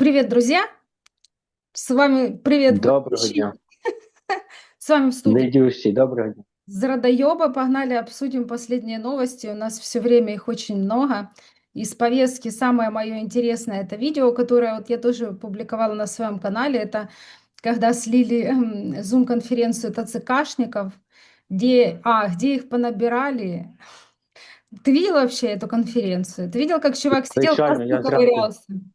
Привет, друзья! С вами привет, Доброго ведущий. дня. С вами в студии Ведущий, доброго дня. с Радоеба. Погнали, обсудим последние новости. У нас все время их очень много. Из повестки самое мое интересное это видео, которое вот я тоже публиковала на своем канале. Это когда слили эм, зум-конференцию ТЦКшников, где, а, где их понабирали. Ты видел вообще эту конференцию? Ты видел, как чувак сидел, Звичайно, я просто зранку.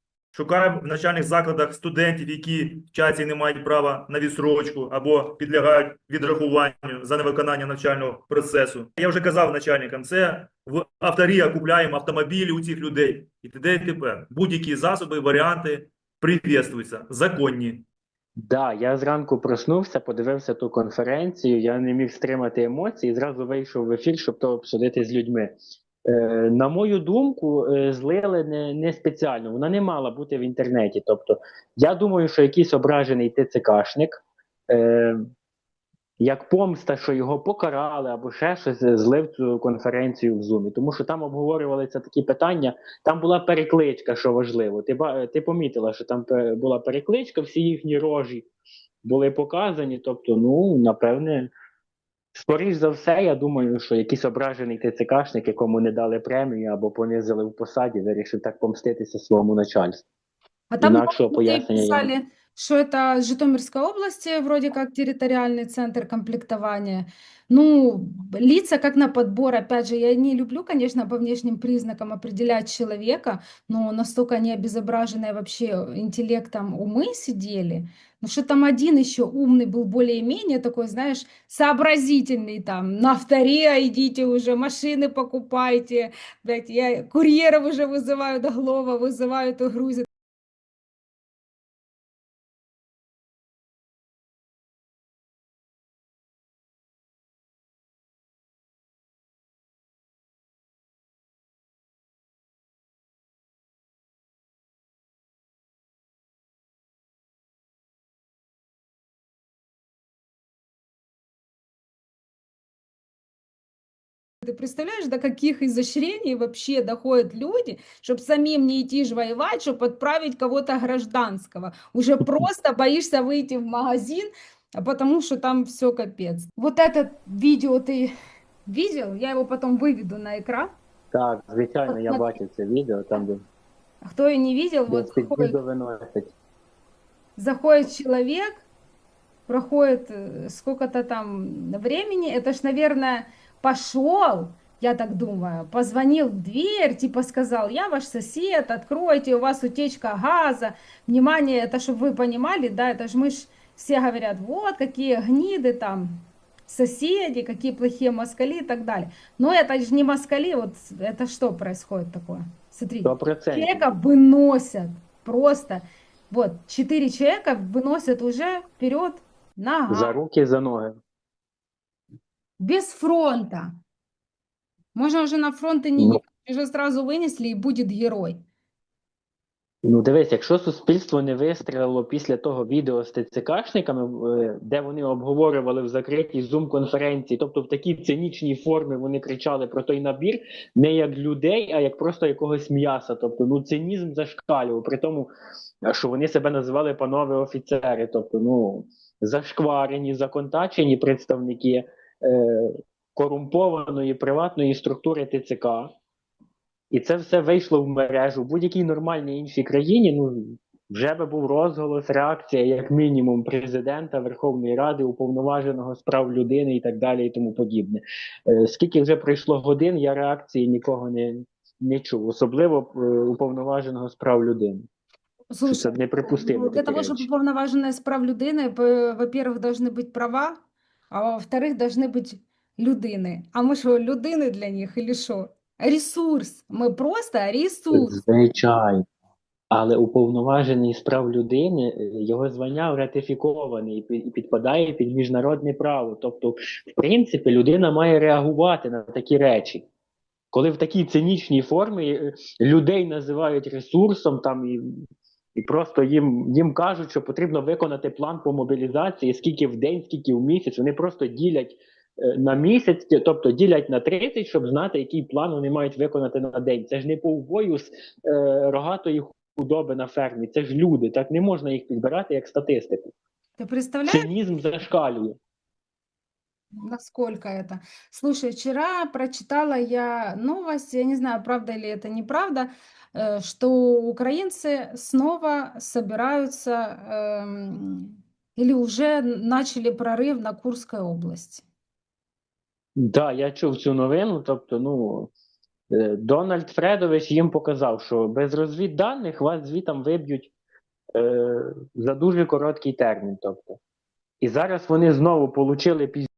Шукаємо в навчальних закладах студентів, які вчаться і не мають права на відсрочку або підлягають відрахуванню за невиконання навчального процесу. Я вже казав начальникам, це в авторія купляємо автомобілі у цих людей. І т.д. і тепер. Будь-які засоби, варіанти привітствуються, законні. Да, я зранку проснувся, подивився ту конференцію, я не міг стримати емоції і зразу вийшов в ефір, щоб то обсудити з людьми. Е, на мою думку, е, злили не, не спеціально, вона не мала бути в інтернеті. Тобто, я думаю, що якийсь ображений ТЦКшник, е, як помста, що його покарали або ще щось, е, злив цю конференцію в Зумі. Тому що там обговорювалися такі питання. Там була перекличка, що важливо. Ти, ти помітила, що там була перекличка, всі їхні рожі були показані. Тобто, ну, напевне, скоріш за все, я думаю, що якийсь ображений ТЦКшник, якому не дали премію або понизили в посаді, вирішив так помститися своєму начальству. А там Інакшого пояснення. Писали... я что это Житомирской области, вроде как территориальный центр комплектования. Ну, лица как на подбор, опять же, я не люблю, конечно, по внешним признакам определять человека, но настолько они обезображенные вообще интеллектом умы сидели, ну что там один еще умный был более-менее такой, знаешь, сообразительный там, на авторе идите уже, машины покупайте, блядь, я курьеров уже вызываю до Глова, вызывают и грузят. Ты представляешь, до каких изощрений вообще доходят люди, чтобы самим не идти ж воевать, чтобы отправить кого-то гражданского. Уже просто боишься выйти в магазин, а потому что там все капец. Вот это видео ты видел? Я его потом выведу на экран. Так, звичайно, я От- бачив це відео, там де А Кто и не видел, вот десь під заходит, відео виносять. заходит человек, проходит э, сколько-то там времени, это ж, наверное, пошел, я так думаю, позвонил в дверь, типа сказал, я ваш сосед, откройте, у вас утечка газа, внимание, это чтобы вы понимали, да, это же мы ж все говорят, вот какие гниды там, соседи, какие плохие москали и так далее. Но это же не москали, вот это что происходит такое? Смотри, Сто процентів. человека выносят просто. Вот, четыре человека выносят уже вперед нога, За руки, за ноги. Без фронта. Можно уже на фронт и не Ну. ехать, уже сразу вынесли и будет герой. Ну, дивись, якщо суспільство не вистрілило після того відео з ТЦКшниками, е, де вони обговорювали в закритій зум-конференції, тобто в такій цинічній формі вони кричали про той набір, не як людей, а як просто якогось м'яса. Тобто, ну цинізм зашкалював, при тому, що вони себе називали панове офіцери, тобто, ну, зашкварені, законтачені представники корумпованої приватної структури ТЦК. І це все вийшло в мережу. В будь-якій нормальній іншій країні ну, вже би був розголос, реакція, як мінімум, президента, Верховної Ради, уповноваженого з прав людини і так далі, і тому подібне. Е, скільки вже пройшло годин, я реакції нікого не, не чув, особливо е, уповноваженого з прав людини. Що це Слушай, неприпустимо. ну, для такі того, чтобы речі. уполноваженная с прав людини, по- во-первых, должны быть права, а во-вторых, должны быть людини. А ми що, людини для них или що? Ресурс. Ми просто ресурс. Звичайно. Але уповноважений з прав людини, е, його звання ратифіковане і під- і підпадає під міжнародне право. Тобто, в принципі, людина має реагувати на такі речі. Коли в такій цинічній формі е, людей називають ресурсом там і, і просто їм, їм кажуть, що потрібно виконати план по мобілізації, скільки в день, скільки в місяць. Вони просто ділять е, на місяць, тобто ділять на 30, щоб знати, який план вони мають виконати на день. Це ж не повбою з е, рогатої худоби на фермі. Це ж люди. Так не можна їх підбирати як статистику. Ты представляешь, Цинізм зашкалює насколько это? Слушай, вчера прочитала я новость, я не знаю, правда или это неправда, э, что украинцы снова собираются эм, или уже начали прорыв на Курской области. Так, я чув цю новину. Тобто, ну е, Дональд Фредович їм показав, що без розвідданих вас звітам виб'ють е, за дуже короткий термін. Тобто. І зараз вони знову получили пізні,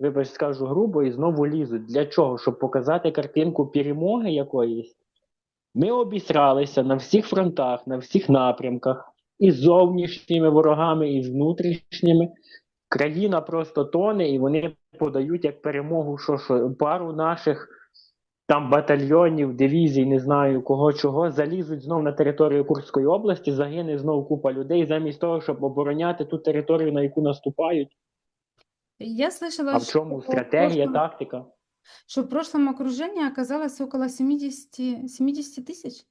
вибач, скажу грубо, і знову лізуть. Для чого? Щоб показати картинку перемоги якоїсь. Ми обісралися на всіх фронтах, на всіх напрямках, і з зовнішніми ворогами, і з внутрішніми. Країна просто тоне, і вони подають як перемогу, що, що пару наших там батальйонів, дивізій, не знаю кого чого, залізуть знов на територію Курської області, загине знов купа людей, замість того, щоб обороняти ту територію, на яку наступають. Я слышала, А в чому что в стратегія, прошлом- тактика? что в прошлом окружении оказалось около 70, 70 тысяч.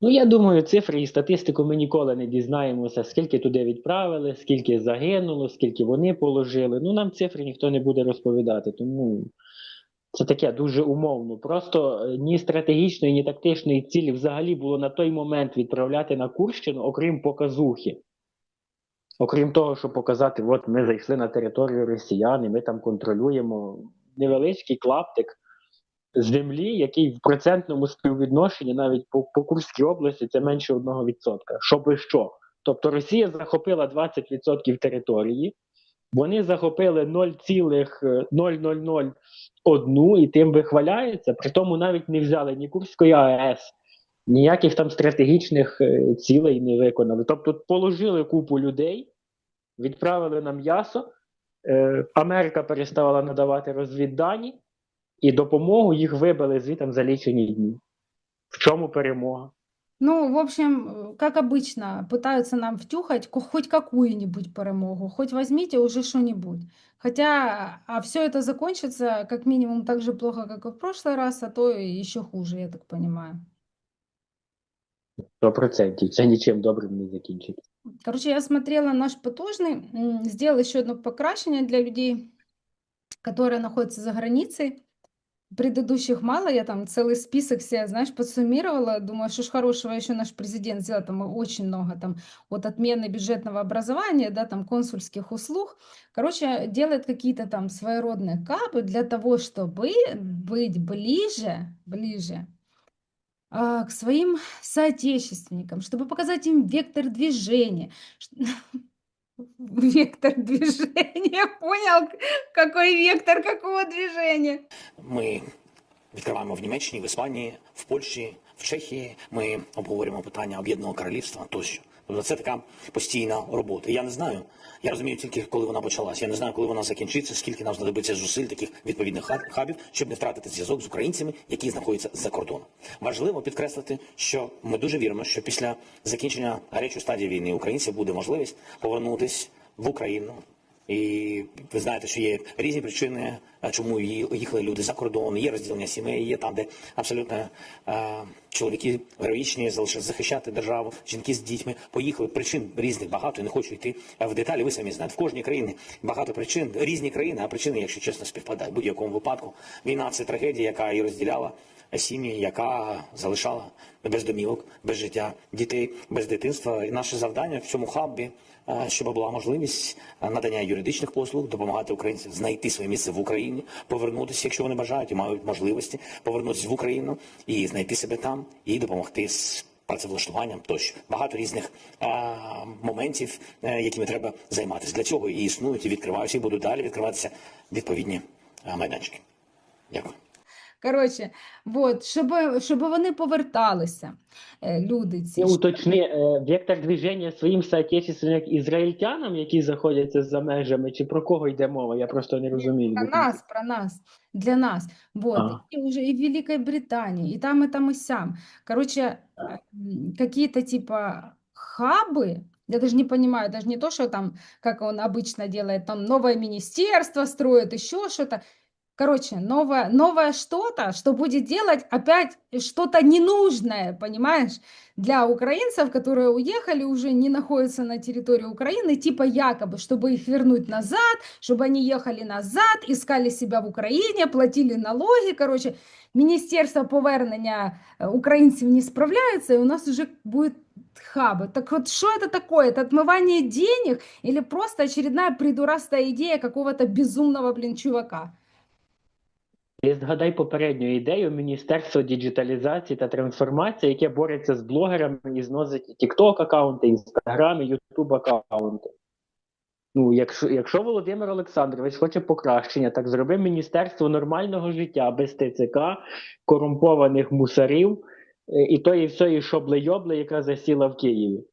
Ну, я думаю, цифри і статистику ми ніколи не дізнаємося, скільки туди відправили, скільки загинуло, скільки вони положили. Ну, нам цифри ніхто не буде розповідати, тому це таке дуже умовно. Просто е, ні стратегічної, ні тактичної цілі взагалі було на той момент відправляти на Курщину, окрім показухи. Окрім того, щоб показати, от ми зайшли на територію росіян, і ми там контролюємо невеличкий клаптик землі, який в процентному співвідношенні навіть по, по Курській області це менше 1%. Що би що? Тобто Росія захопила 20% території, вони захопили 0,0001 і тим вихваляються, при тому навіть не взяли ні Курської АЕС, ніяких там стратегічних е, цілей не виконали. Тобто положили купу людей, відправили на м'ясо, е, Америка переставала надавати розвіддані, і допомогу їх вибили звітом за лічені дні. В чому перемога? Ну, в общем, э, как обычно, пытаются нам втюхать ко- хоть какую-нибудь перемогу, хоть возьмите уже что-нибудь. Хотя, а все это закончится как минимум так же плохо, как и в прошлый раз, а то и еще хуже, я так понимаю. 100%. Це нічим добрим не закінчиться. Короче, я смотрела наш потужный, м, сделала еще одно покрашивание для людей, которые находятся за границей. Предыдущих мало, я там целый список себе, знаешь, подсуммировала. Думаю, что ж хорошего еще наш президент сделал, там очень много, там от отмены бюджетного образования, да, там консульских услуг. Короче, делает какие-то там своеродные капы для того, чтобы быть ближе, ближе к своим соотечественникам, чтобы показать им вектор движения. Ш- Вектор движения, понял? Какой вектор какого движения? Ми відкриваємо в Німеччині, в Іспанії, в Польщі, в Чехії. Ми обговорюємо питання об'єднаного королівства тощо. Тобто це така постійна робота. Я не знаю. Я розумію тільки коли вона почалась. Я не знаю, коли вона закінчиться, скільки нам знадобиться зусиль таких відповідних хаб- хабів, щоб не втратити зв'язок з українцями, які знаходяться за кордоном. Важливо підкреслити, що ми дуже віримо, що після закінчення гарячої стадії війни українців буде можливість повернутись в Україну, і ви знаєте, що є різні причини, чому ї- їхали люди за кордон, є розділення сімей, є там, де абсолютно е, чоловіки героїчні залишилися захищати державу, жінки з дітьми поїхали. Причин різних багато. Не хочу йти в деталі. Ви самі знаєте, в кожній країні багато причин, різні країни, а причини, якщо чесно, співпадають. В будь-якому випадку війна це трагедія, яка і розділяла сім'ї, яка залишала без домівок, без життя дітей, без дитинства. І наше завдання в цьому хабі, е, щоб була можливість надання юридичних послуг, допомагати українцям знайти своє місце в Україні, повернутися, якщо вони бажають і мають можливості повернутися в Україну і знайти себе там, і допомогти з працевлаштуванням тощо багато різних е, моментів, е, якими треба займатися. Для цього і існують, і відкриваються, і будуть далі відкриватися відповідні майданчики. Дякую. Коротше, вот, щоб, щоб вони поверталися, е, люди ці. Я щоб- уточни, е, вектор движення своїм соотечественникам ізраїльтянам, які знаходяться за межами, чи про кого йде мова? Я просто не розумію. Про нас, про нас, для нас. Вот. А. И уже и в Великой Британии, и там, и там, и сям. Короче, э, м, какие-то типа хабы, я даже не понимаю, даже не то, что там, как он обычно делает, там новое министерство строит, еще что-то. Короче, новое, новое что-то, что будет делать опять что-то ненужное, понимаешь, для украинцев, которые уехали, уже не находятся на территории Украины, типа якобы, чтобы их вернуть назад, чтобы они ехали назад, искали себя в Україні, платили налоги. Короче, Міністерство повернення е, українців не справляється, і у нас уже будет хабы. Так вот, что это такое? Это отмывание денег или просто очередная придурастая идея какого-то безумного, блин, чувака? Ти згадай попередню ідею Міністерства діджиталізації та трансформації, яке бореться з блогерами і зносить TikTok аккаунти, Instagram, YouTube аккаунти. Ну, якщо, якщо Володимир Олександрович хоче покращення, так зроби Міністерство нормального життя без ТЦК, корумпованих мусорів е, і тої всієї шобли-йобли, яка засіла в Києві.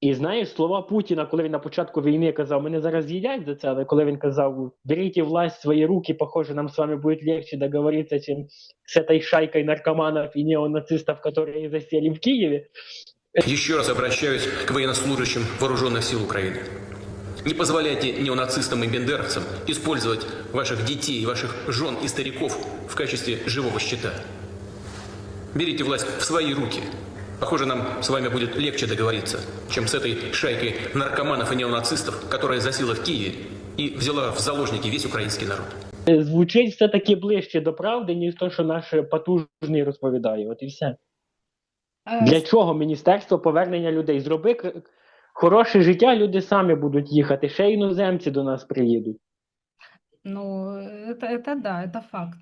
І знаєш, слова Путіна, коли він на початку війни казав, мене зараз їдять за це, але коли він казав, беріть власть в свої руки, похоже, нам з вами буде легче договоритися, чим з этой шайкой наркоманов и неонацистов, которые засели в Киеве. Еще раз обращаюсь к военнослужащим вооруженных сил Украины. Не позволяйте неонацистам и бендеровцам использовать ваших детей, ваших жен и стариков в качестве живого щита. Берите власть в свои руки. Похоже, нам с вами будет легче договориться, чем с этой шайкой наркоманов и неонацистов, которая засела в Киеве и взяла в заложники весь украинский народ. Е, Звучить все-таки ближче до правди, ніж то, що наш потужний розповідає. От і все. Е, Для чого Міністерство повернення людей? Зроби к- хороше життя, люди самі будуть їхати, ще іноземці до нас приїдуть. Ну, это, это да, это факт.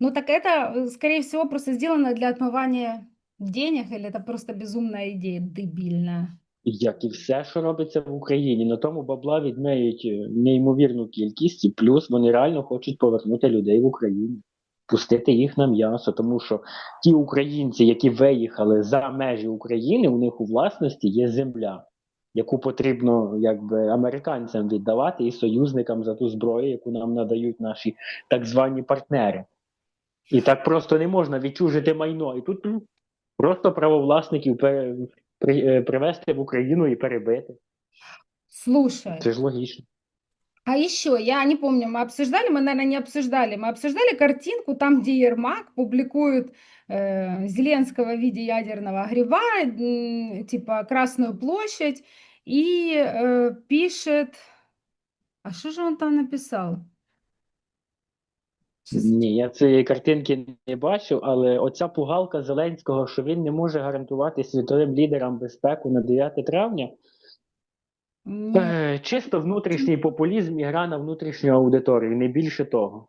Ну, так это, э, скорее всего, просто сделано для отмывания денег, или это просто безумная идея, дебильная? Як і все, що робиться в Україні, на тому бабла відмеють е, неймовірну кількість, і плюс вони реально хочуть повернути людей в Україну, пустити їх на м'ясо, тому що ті українці, які виїхали за межі України, у них у власності є земля, яку потрібно якби американцям віддавати і союзникам за ту зброю, яку нам надають наші так звані партнери. І так просто не можна відчужити майно. І тут м, просто правовласників пере, при, е, привезти в Україну і перебити. Слушай, Це ж логічно. а еще, я не помню, мы обсуждали, мы, наверное, не обсуждали, мы обсуждали картинку, там, где Ермак публикует э, Зеленского в виде ядерного гриба, м, типа Красную площадь, и э, пишет... А что же он там написал? Ні, я цієї картинки не бачив, але оця пугалка Зеленського, що він не може гарантувати світовим лідерам безпеку на 9 травня, е, чисто внутрішній популізм і гра на внутрішню аудиторію, не більше того.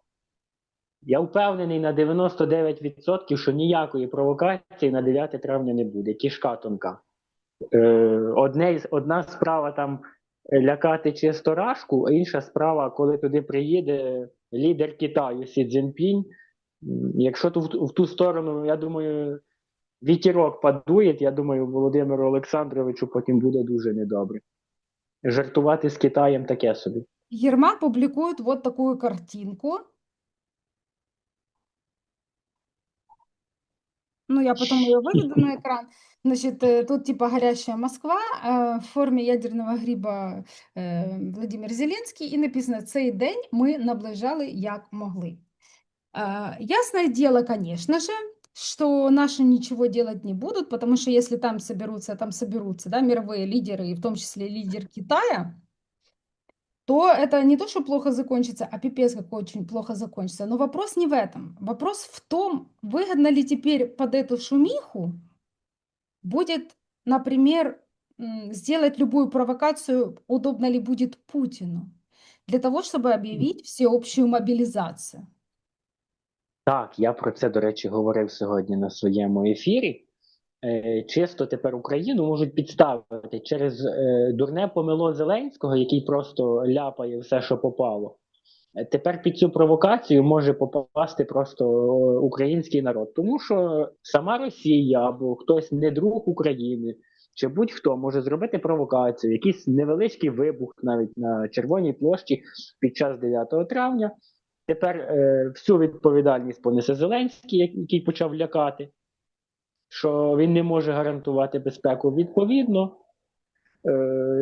Я впевнений на 99%, що ніякої провокації на 9 травня не буде. Кішка тонка. Е, одне, одна справа там лякати чисто рашку, а інша справа, коли туди приїде лідер Китаю Сі Цзіньпінь. Якщо ту, в, в ту сторону, я думаю, вітірок подує, я думаю, Володимиру Олександровичу потім буде дуже недобре. Жартувати з Китаєм таке собі. Ермак публикует вот такую картинку. Ну, я потом ее выведу на экран. Значит, э, тут типа горящая Москва э, в форме ядерного гриба э, Владимир Зеленський, і написано «Цей день ми наближали як могли». А, Ясное дело, конечно же, что наши ничего делать не будут, потому что если там соберутся, там соберутся, да, мировые лидеры, и в том числе лидер Китая, то это не то, что плохо закончится, а пипец как очень плохо закончится. Но вопрос не в этом. Вопрос в том, выгодно ли теперь под эту шумиху Будет, например, сделать любую провокацию, удобно ли будет Путину, для того, чтобы объявить всеобщую мобилизацию. Так, я про це, до речі, говорив сьогодні на своєму ефірі. Е, чисто тепер Україну можуть підставити через е, дурне помило Зеленського, який просто ляпає все, що попало. Тепер під цю провокацію може попасти просто український народ, тому що сама Росія або хтось не друг України, чи будь-хто може зробити провокацію, якийсь невеличкий вибух навіть на Червоній площі під час 9 травня. Тепер е, всю відповідальність понесе Зеленський, який почав лякати, що він не може гарантувати безпеку. Відповідно, Е,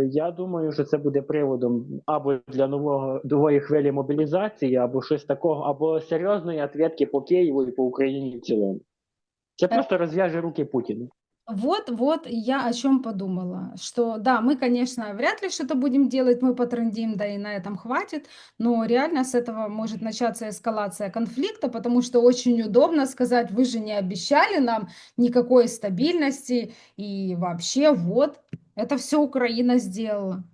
Я думаю, що це буде приводом або для нового нової хвилі мобілізації, або щось такого, або серйозної ответки по Києву і по Україні в цілому. Це просто розв'яже руки Путіну. Вот, вот я о чем подумала, что да, мы, конечно, вряд ли что-то будем делать, мы потрындим, да и на этом хватит, но реально с этого может начаться эскалация конфликта, потому что очень удобно сказать, вы же не обещали нам никакой стабильности, и вообще вот, это все Украина сделала.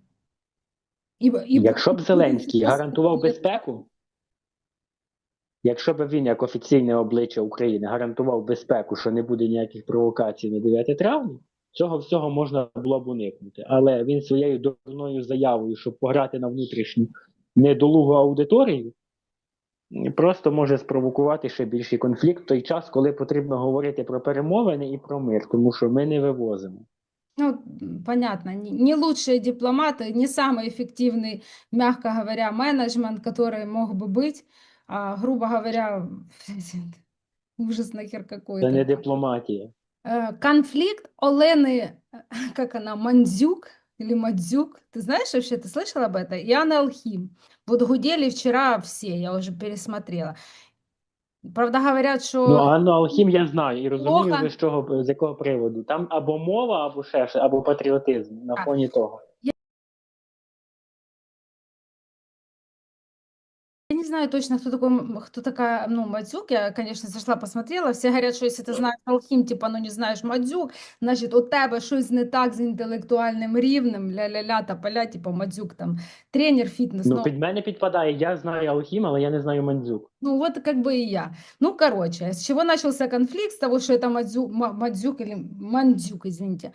І, і Якщо б Зеленський гарантував безпеку, якщо б він, як офіційне обличчя України, гарантував безпеку, що не буде ніяких провокацій на 9 травня, цього всього можна було б уникнути. Але він своєю дурною заявою, щоб пограти на внутрішню недолугу аудиторію, просто може спровокувати ще більший конфлікт в той час, коли потрібно говорити про перемовини і про мир, тому що ми не вивозимо. Ну, м, понятно, не, не лучшие дипломаты, не самый эффективный, мягко говоря, менеджмент, который мог бы быть, а, грубо говоря, ужас нахер Це какой-то. не дипломатія. Э, Конфликт Олены, э, как она, Мандзюк или Мадзюк, ты знаешь вообще, ты слышал об этом? И Анны Алхим. Вот гудели вчера все, я уже пересмотрела. Правда, говорять, що Ну, Анну Алхім я знаю і розумію, Плохо. з чого з якого приводу. Там або мова, або ще щось, або патріотизм на Так. фоні того. знаю точно, кто такой, м- кто такая, ну, Мадзюк. Я, конечно, зашла, посмотрела. Все говорят, что если ты знаешь Алхім, типа, ну, не знаєш Мадзюк, значить, у тебе щось не так з інтелектуальним рівнем, ля-ля-ля, та поля, типа, Мадзюк, там, тренер фітнес. Ну, ну, під мене підпадає, я знаю Алхім, але я не знаю Мандзюк. Ну, вот как бы и я. Ну, короче, с чего начался конфликт? С того, что это Мадзюк, Мадзюк или Мандзюк, извините,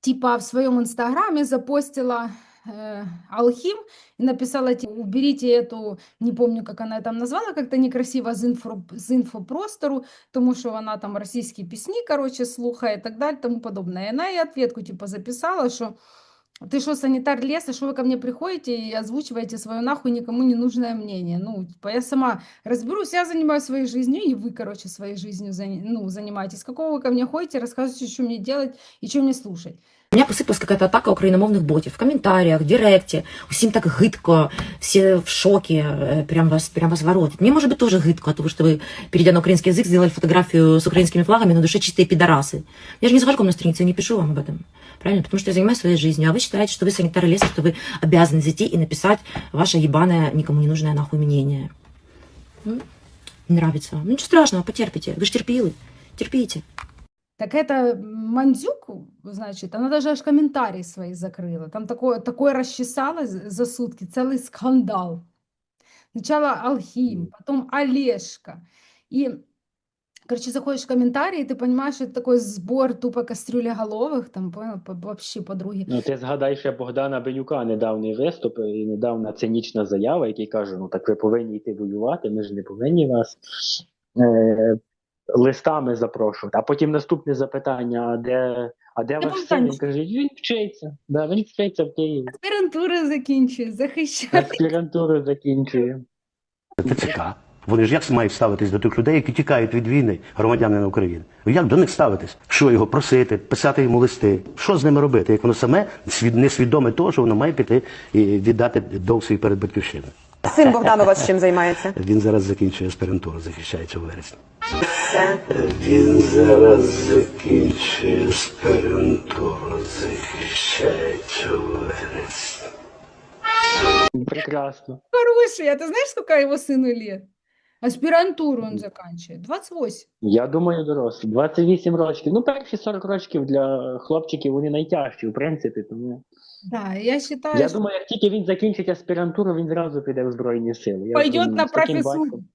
типа в своем инстаграме запостила э, Алхим и написала, типа, уберите эту, не помню, как она там назвала, как-то некрасиво з, інфо, з інфопростору, тому що вона там російські пісні, короче, слухає і так далі, тому подобное. И она ей ответку, типа, записала, что ты что, санитар леса, что вы ко мне приходите и озвучиваете свое нахуй никому не нужное мнение? Ну, типа, я сама разберусь, я занимаюсь своей жизнью, и вы, короче, своей жизнью зани- ну, занимаетесь. Какого вы ко мне ходите, рассказываете, что мне делать и что мне слушать? У посыпалась какая-то атака украиномовных ботів в комментариях, в директе. Усім так гидко, все в шоке, э, прям вас, прям вас воротит. Мне, может быть, тоже гидко того, что вы, перейдя на украинский язык, сделали фотографию с украинскими флагами на душе чистые пидорасы. Я же не захожу на страницу, я не пишу вам об этом. Правильно? Потому что я занимаюсь своей жизнью, а вы считаете, что вы санитары леса, что вы обязаны зайти и написать ваше ебаное, никому не нужное нахуй мнение. Нравится вам? Ну, ничего страшного, потерпите. Вы же терпилы. Терпите. Так это Мандзюк, значит, она даже аж комментарии свои закрыла. Там такое, такое расчесалось за сутки, целый скандал. Сначала Алхим, потом Олежка. И, короче, заходишь в комментарии, и ты понимаешь, что это такой сбор тупо кастрюлеголовых, там, понял, по- вообще подруги. Ну, ти згадай ще Богдана Бенюка недавній виступ і недавна цинічна заява, який каже: ну так ви повинні йти воювати, ми ж не повинні вас е, листами запрошувати. А потім наступне запитання: а де, а де ваш син? Він каже, він вчиться. Да, він вчиться в Києві. Аспірантури закінчує, захищає. Аспірантуру закінчує. ТЦК. Вони ж як мають ставитись до тих людей, які тікають від війни, громадянина України? Як до них ставитись? Що його просити, писати йому листи? Що з ними робити? Як воно саме свід- несвідоме того, що воно має піти і віддати довг свій перед батьківщиною? Син Богдан у вас чим займається? Він зараз закінчує аспірантуру, захищається у вересні. Він зараз закінчує аспірантуру, захищається у вересні. Прекрасно. Хороший, а ты знаешь, сколько его сыну лет? Аспирантуру он заканчивает, 28. Я думаю, дорослий. 28 років. Ну, перші 40 років для хлопчиків вони найтяжчі, в принципі. Тому Да, я считаю, я что думаю, як тільки він закінчить аспірантуру, він зразу піде в Збройні сили. Я пойдет думаю, на з таким профессуру. батьком-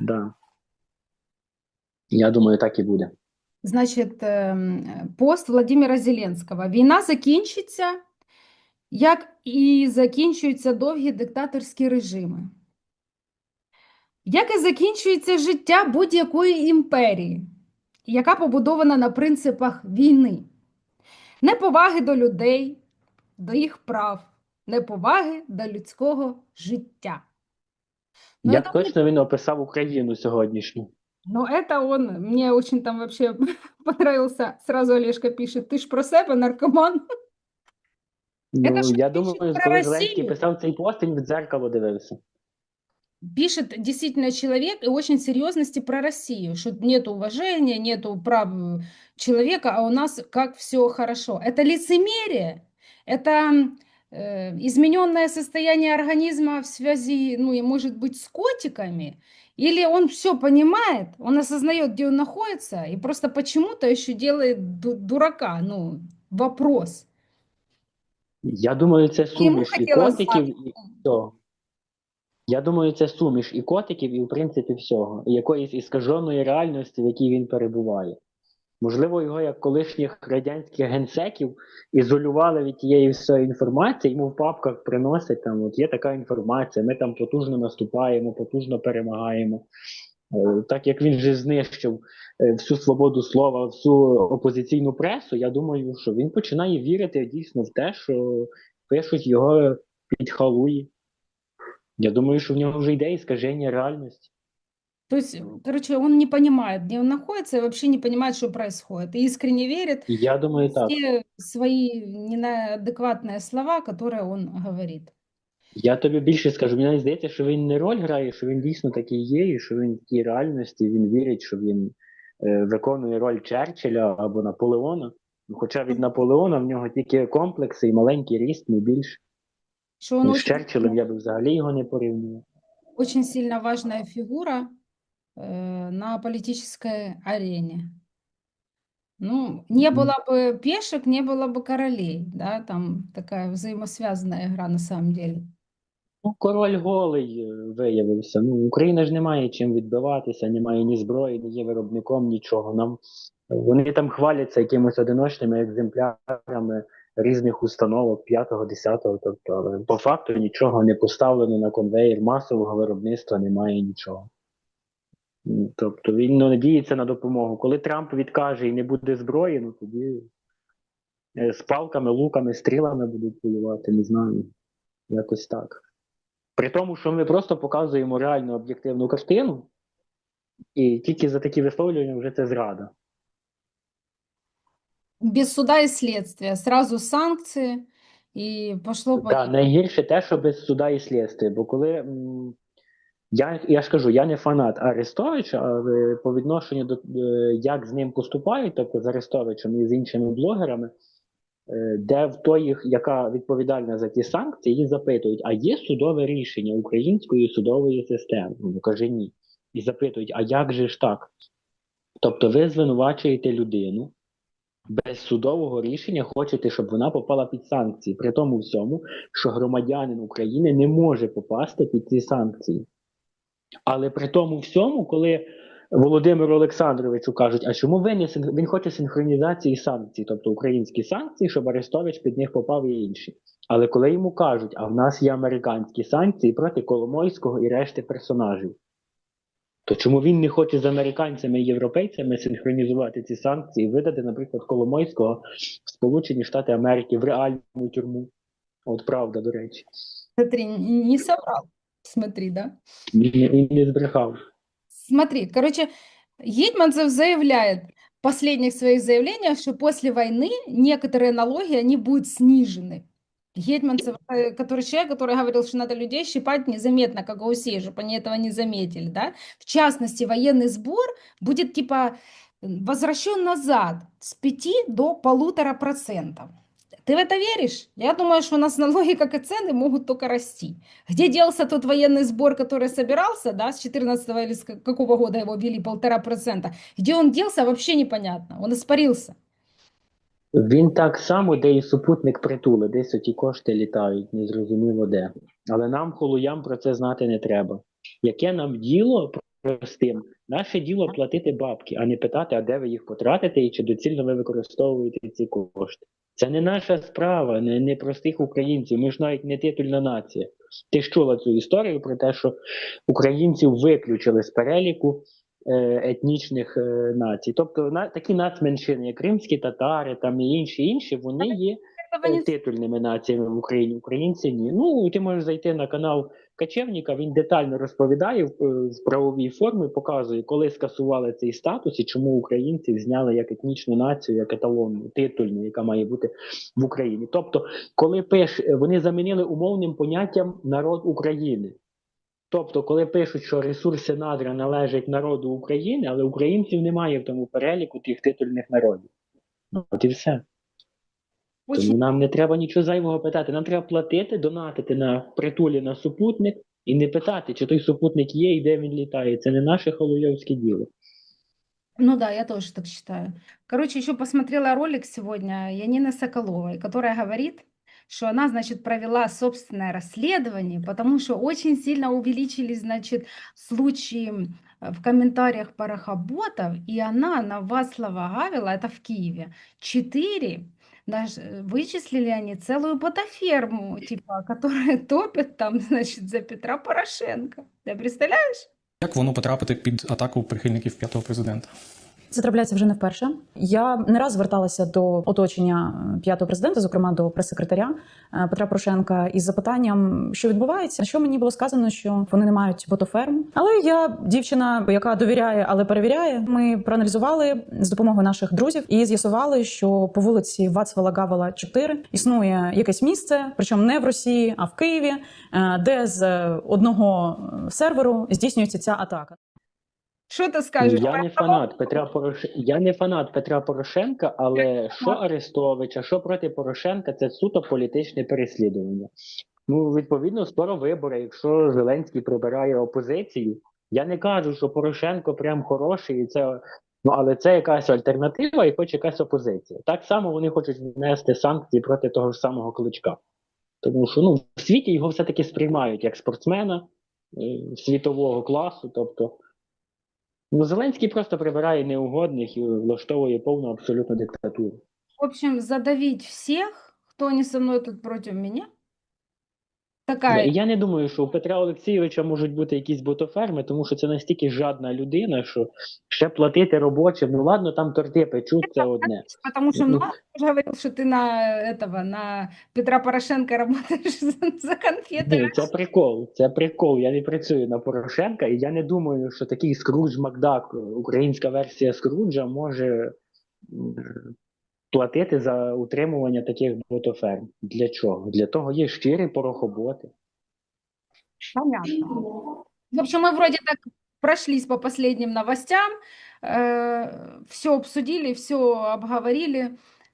Да. Я думаю, так і буде. Значить, ем, пост Владимира Зеленського. Війна закінчиться, як і закінчуються довгі диктаторські режими. Як і закінчується життя будь-якої імперії, яка побудована на принципах війни, неповаги до людей, до їх прав, неповаги до людського життя. Ну, Як это точно він описав Україну сьогоднішню? Ну, это он, мне очень там вообще понравился, сразу Олежка пишет, ты ж про себе наркоман. Ну, ж я пишуть думаю, про коли Зеленський Росію. писав цей пост, він в дзеркало дивився. Пишет действительно человек и очень серьезности про Россию, что нет уважения, нету прав э, человека, а у нас как все хорошо. Это лицемерие, это э, измененное состояние организма в связи, ну и может быть с котиками, или он все понимает, он осознает, где он находится, и просто почему-то еще делает ду- дурака, ну, вопрос. Я думаю, це Йому суміш і хотіла котиків, і всього. Я думаю, це суміш і котиків, і в принципі всього. Якоїсь іскаженої реальності, в якій він перебуває. Можливо, його як колишніх радянських генсеків ізолювали від тієї всієї інформації, йому в папках приносять там, от є така інформація, ми там потужно наступаємо, потужно перемагаємо. Е, Так як він же знищив е, всю свободу слова, всю опозиційну пресу, я думаю, що він починає вірити дійсно в те, що пишуть його під халуї. Я думаю, що в нього вже йде іскаження реальності. То есть, короче, он не понимает, где он находится, и вообще не понимает, что происходит. И искренне верит я думаю, так. все свои неадекватные слова, которые он говорит. Я тобі більше скажу, мені здається, що він не роль грає, що він дійсно такий є, і що він в тій реальності він вірить, що він е, виконує роль Черчилля або Наполеона. Ну, Хоча від Наполеона в нього тільки комплекси і маленький ріст, не більше. Что он Ну, з очень, Черчиллем я би взагалі його не порівнював. очень сильно важная фигура э, на политической арене. Ну, не Мгм. было бы пешек, не было бы королей, да, там такая взаимосвязанная игра на самом деле. Ну, король голий е, виявився. Ну, Україна ж не має чим відбиватися, не має ні зброї, не є виробником, нічого. Нам вони там хваляться якимось одиночними екземплярами різних установок 5-го, 10-го, тобто, по факту нічого не поставлено на конвейер, масового виробництва немає нічого. Тобто він ну, надіється на допомогу. Коли Трамп відкаже і не буде зброї, ну тоді е, з палками, луками, стрілами будуть воювати, не знаю. Якось так. При тому, що ми просто показуємо реальну об'єктивну картину, і тільки за такі висловлювання вже це зрада. Без суда и следствия, сразу санкции, и пошло по... Так, найгірше те, що без суда і слідства. Бо коли я, я ж кажу, я не фанат Арестовича, але по відношенню до е, як з ним поступають, тобто з Арестовичем і з іншими блогерами, е, де в той, їх- яка відповідальна за ті санкції, її запитують: а є судове рішення української судової системи? Ну каже ні. І запитують: а як же ж так? Тобто ви звинувачуєте людину. Без судового рішення хочете, щоб вона попала під санкції, при тому всьому, що громадянин України не може попасти під ці санкції. Але при тому всьому, коли Володимиру Олександровичу кажуть, а чому ви не він хоче синхронізації санкцій, тобто українські санкції, щоб Арестович під них попав і інші. Але коли йому кажуть, а в нас є американські санкції проти Коломойського і решти персонажів, то чому він не хоче з американцями і європейцями синхронізувати ці санкції і видати, наприклад, Коломойського в Сполучені Штати Америки в реальну тюрму? От правда, до речі, Смотри, н- не соврал. Смотри, да? і не, і не збрехав. Смотри, короче, Гетманцев заявляет в последних своих заявлениях, что после войны некоторые налоги, они будут снижены. Гетманцев, э, который человек, который говорил, что надо людей щипать незаметно, как гусей, чтобы они этого не заметили, да? В частности, военный сбор будет типа возвращен назад с 5 до полутора процентов. Ты в это веришь? Я думаю, что у нас налоги, как и цены, могут только расти. Где делся тот военный сбор, который собирался, да, с 14 или с ка- какого года его ввели, полтора процента? Где он делся, вообще непонятно. Он испарился. Він так само, де і супутник притули, десь оті кошти літають, незрозуміло де. Але нам, холуям, про це знати не треба. Яке нам діло простим Наше діло платити бабки, а не питати, а де ви їх потратите і чи доцільно ви використовуєте ці кошти. Це не наша справа, не, не простих українців. Ми ж навіть не титульна нація. Ти ж чула цю історію про те, що українців виключили з переліку етнічних е, націй. Тобто на, такі нацменшини, як кримські татари там і інші інші, вони є е, титульними націями в Україні. Українці ні. Ну ти можеш зайти на канал Качевніка, він детально розповідає в, е, в правовій формі, показує, коли скасували цей статус і чому українців зняли як етнічну націю, як еталонну, титульну, яка має бути в Україні. Тобто, коли пиш, вони замінили умовним поняттям народ України. Тобто, коли пишуть, що ресурси надра належать народу України, але українців немає в тому переліку тих титульних народів. От і все. Тому нам не треба нічого зайвого питати. Нам треба платити, донатити на притулі на супутник і не питати, чи той супутник є і де він літає. Це не наше холойовське діло. Ну да, я тоже так считаю. Короче, еще посмотрела ролик сегодня Янины Соколовой, которая говорит, что она, значит, провела собственное расследование, потому что очень сильно увеличились, значит, случаи э, в комментариях парохоботов, и она на Вацлава Гавела, это в Киеве, четыре, даже э, вычислили они целую ботаферму, типа, которая топит там, значит, за Петра Порошенко. Ты представляешь? Як воно потрапити під атаку прихильників п'ятого президента? Це трапляється вже не вперше. Я не раз зверталася до оточення е, п'ятого президента, зокрема до прес-секретаря е, Петра Порошенка, із запитанням, що відбувається. На що мені було сказано, що вони не мають ботоферм. Але я дівчина, яка довіряє, але перевіряє. Ми проаналізували з допомогою наших друзів і з'ясували, що по вулиці Вацлава Гавела 4 існує якесь місце, причому не в Росії, а в Києві, е, де з одного серверу здійснюється ця атака. Что ты скажешь? Я не фанат Петра Порош... Я не фанат Петра Порошенка, але що Арестовича, що проти Порошенка, це суто політичне переслідування. Ну, відповідно, скоро вибори. Якщо Зеленський прибирає опозицію, я не кажу, що Порошенко прям хороший, і це ну але це якась альтернатива і хоч якась опозиція. Так само вони хочуть внести санкції проти того ж самого кличка. Тому що ну, в світі його все-таки сприймають як спортсмена е, світового класу. Тобто, ну, Зеленський просто прибирає неугодних і влаштовує повну абсолютну диктатуру. В общем, задавить всіх, хто не со мною тут против меня. Такая. І Я не думаю, що у Петра Олексійовича можуть бути якісь ботоферми, тому що це настільки жадна людина, що ще платити робочим. Ну ладно, там торти печуть, це одне. Потому что Ну. много уже говорил, что ты на этого, на Петра Порошенко работаешь за, за конфеты. Ні, це прикол. Це прикол. Я не працюю на Порошенка, і я не думаю, що такий Скрудж Макдак, українська версія Скруджа, може м, платити за утримування таких ботоферм. Для чого? Для того є щирі порохоботи. Понятно. В общем, мы вроде так прошлись по последним новостям, все обсудили, все обговорили.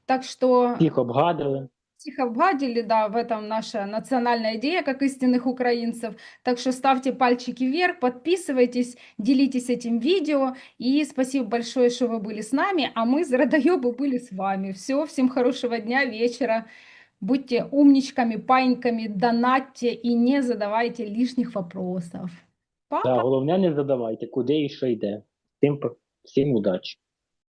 Так что Їх обгадили Всех обгадили, да, в этом наша национальная идея, как истинных украинцев. Так что ставьте пальчики вверх, подписывайтесь, делитесь этим видео. И спасибо большое, что вы были с нами, а мы, Зрадоебы, были с вами. Все, всем хорошего дня, вечера. Будьте умничками, паньками, донатьте и не задавайте лишних вопросов. Пока. Да, головне не задавайте, куди і що йде. Всім, всім удачі.